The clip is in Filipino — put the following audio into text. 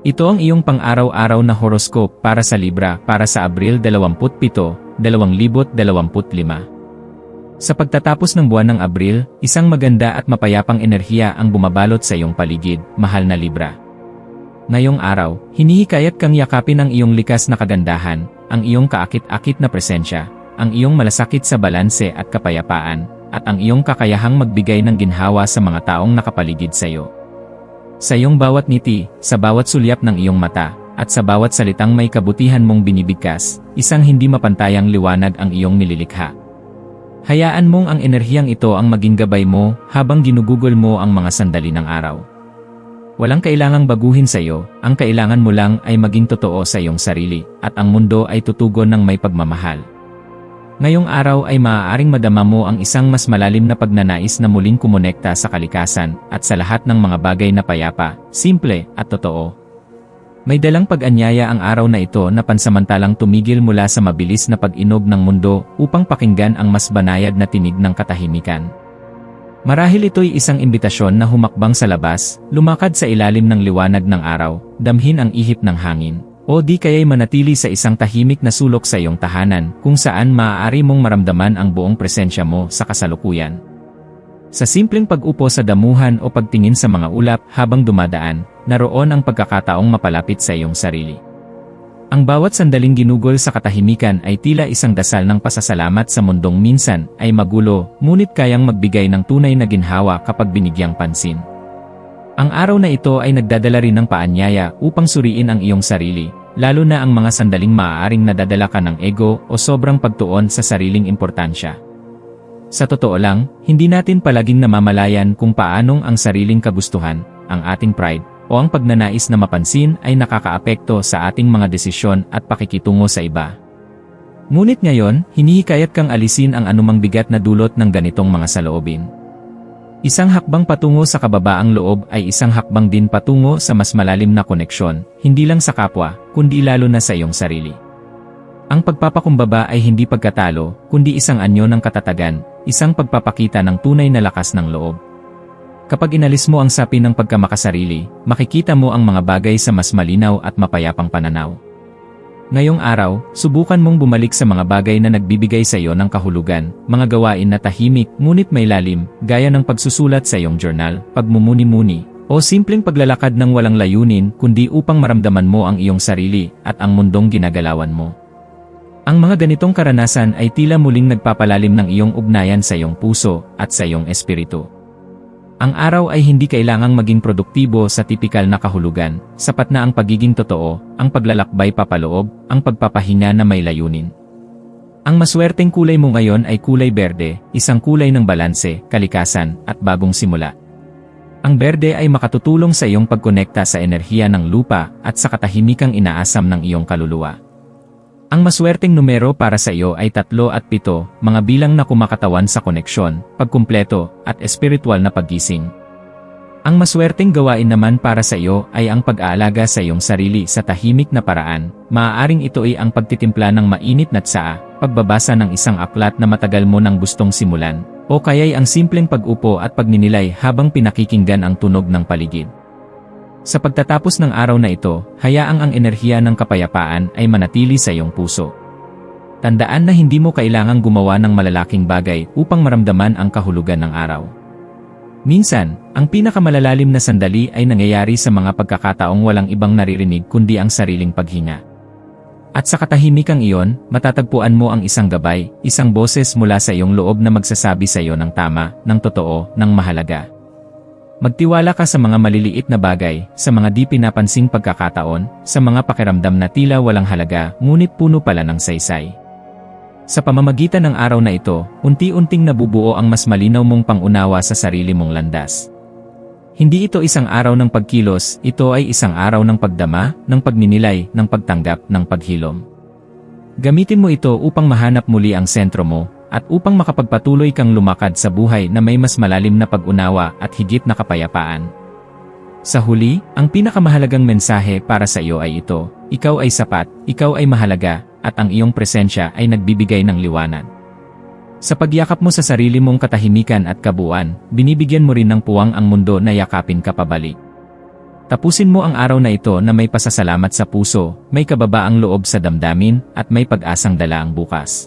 Ito ang iyong pang-araw-araw na horoscope para sa Libra para sa Abril 27, 2025. Sa pagtatapos ng buwan ng Abril, isang maganda at mapayapang enerhiya ang bumabalot sa iyong paligid, mahal na Libra. Ngayong araw, hinihikayat kang yakapin ang iyong likas na kagandahan, ang iyong kaakit-akit na presensya, ang iyong malasakit sa balanse at kapayapaan, at ang iyong kakayahang magbigay ng ginhawa sa mga taong nakapaligid sa iyo. Sa iyong bawat ngiti, sa bawat sulyap ng iyong mata, at sa bawat salitang may kabutihan mong binibigkas, isang hindi mapantayang liwanag ang iyong nililikha. Hayaan mong ang enerhiyang ito ang maging gabay mo habang ginugugol mo ang mga sandali ng araw. Walang kailangang baguhin sa iyo, ang kailangan mo lang ay maging totoo sa iyong sarili, at ang mundo ay tutugon ng may pagmamahal. Ngayong araw ay maaaring madama mo ang isang mas malalim na pagnanais na muling kumonekta sa kalikasan at sa lahat ng mga bagay na payapa, simple at totoo. May dalang pag-anyaya ang araw na ito na pansamantalang tumigil mula sa mabilis na pag-inog ng mundo upang pakinggan ang mas banayad na tinig ng katahimikan. Marahil ito'y isang imbitasyon na humakbang sa labas, lumakad sa ilalim ng liwanag ng araw, damhin ang ihip ng hangin, o di kaya'y manatili sa isang tahimik na sulok sa iyong tahanan kung saan maaari mong maramdaman ang buong presensya mo sa kasalukuyan. Sa simpleng pag-upo sa damuhan o pagtingin sa mga ulap habang dumadaan, naroon ang pagkakataong mapalapit sa iyong sarili. Ang bawat sandaling ginugol sa katahimikan ay tila isang dasal ng pasasalamat sa mundong minsan ay magulo, ngunit kayang magbigay ng tunay na ginhawa kapag binigyang pansin. Ang araw na ito ay nagdadala rin ng paanyaya upang suriin ang iyong sarili, lalo na ang mga sandaling maaaring nadadala ka ng ego o sobrang pagtuon sa sariling importansya. Sa totoo lang, hindi natin palaging namamalayan kung paanong ang sariling kagustuhan, ang ating pride, o ang pagnanais na mapansin ay nakakaapekto sa ating mga desisyon at pakikitungo sa iba. Ngunit ngayon, hinihikayat kang alisin ang anumang bigat na dulot ng ganitong mga saloobin. Isang hakbang patungo sa kababaang loob ay isang hakbang din patungo sa mas malalim na koneksyon, hindi lang sa kapwa, kundi lalo na sa iyong sarili. Ang pagpapakumbaba ay hindi pagkatalo, kundi isang anyo ng katatagan, isang pagpapakita ng tunay na lakas ng loob. Kapag inalis mo ang sapi ng pagkamakasarili, makikita mo ang mga bagay sa mas malinaw at mapayapang pananaw. Ngayong araw, subukan mong bumalik sa mga bagay na nagbibigay sa iyo ng kahulugan, mga gawain na tahimik ngunit may lalim, gaya ng pagsusulat sa iyong journal, pagmumuni-muni, o simpleng paglalakad ng walang layunin kundi upang maramdaman mo ang iyong sarili at ang mundong ginagalawan mo. Ang mga ganitong karanasan ay tila muling nagpapalalim ng iyong ugnayan sa iyong puso at sa iyong espiritu. Ang araw ay hindi kailangang maging produktibo sa tipikal na kahulugan, sapat na ang pagiging totoo, ang paglalakbay papaloob, ang pagpapahinga na may layunin. Ang maswerteng kulay mo ngayon ay kulay berde, isang kulay ng balanse, kalikasan, at bagong simula. Ang berde ay makatutulong sa iyong pagkonekta sa enerhiya ng lupa at sa katahimikang inaasam ng iyong kaluluwa. Ang maswerteng numero para sa iyo ay 3 at 7, mga bilang na kumakatawan sa koneksyon, pagkumpleto, at espiritual na paggising. Ang maswerteng gawain naman para sa iyo ay ang pag-aalaga sa iyong sarili sa tahimik na paraan. Maaaring ito ay ang pagtitimpla ng mainit na tsaa, pagbabasa ng isang aklat na matagal mo nang gustong simulan, o kaya'y ang simpleng pag-upo at pagninilay habang pinakikinggan ang tunog ng paligid. Sa pagtatapos ng araw na ito, hayaang ang enerhiya ng kapayapaan ay manatili sa iyong puso. Tandaan na hindi mo kailangang gumawa ng malalaking bagay upang maramdaman ang kahulugan ng araw. Minsan, ang pinakamalalalim na sandali ay nangyayari sa mga pagkakataong walang ibang naririnig kundi ang sariling paghinga. At sa katahimikang iyon, matatagpuan mo ang isang gabay, isang boses mula sa iyong loob na magsasabi sa iyo ng tama, ng totoo, ng mahalaga. Magtiwala ka sa mga maliliit na bagay, sa mga di pinapansing pagkakataon, sa mga pakiramdam na tila walang halaga, ngunit puno pala ng saysay. Sa pamamagitan ng araw na ito, unti-unting nabubuo ang mas malinaw mong pangunawa sa sarili mong landas. Hindi ito isang araw ng pagkilos, ito ay isang araw ng pagdama, ng pagninilay, ng pagtanggap, ng paghilom. Gamitin mo ito upang mahanap muli ang sentro mo, at upang makapagpatuloy kang lumakad sa buhay na may mas malalim na pag-unawa at higit na kapayapaan. Sa huli, ang pinakamahalagang mensahe para sa iyo ay ito, ikaw ay sapat, ikaw ay mahalaga, at ang iyong presensya ay nagbibigay ng liwanag. Sa pagyakap mo sa sarili mong katahimikan at kabuuan, binibigyan mo rin ng puwang ang mundo na yakapin ka pabalik. Tapusin mo ang araw na ito na may pasasalamat sa puso, may kababaang loob sa damdamin, at may pag-asang dala ang bukas.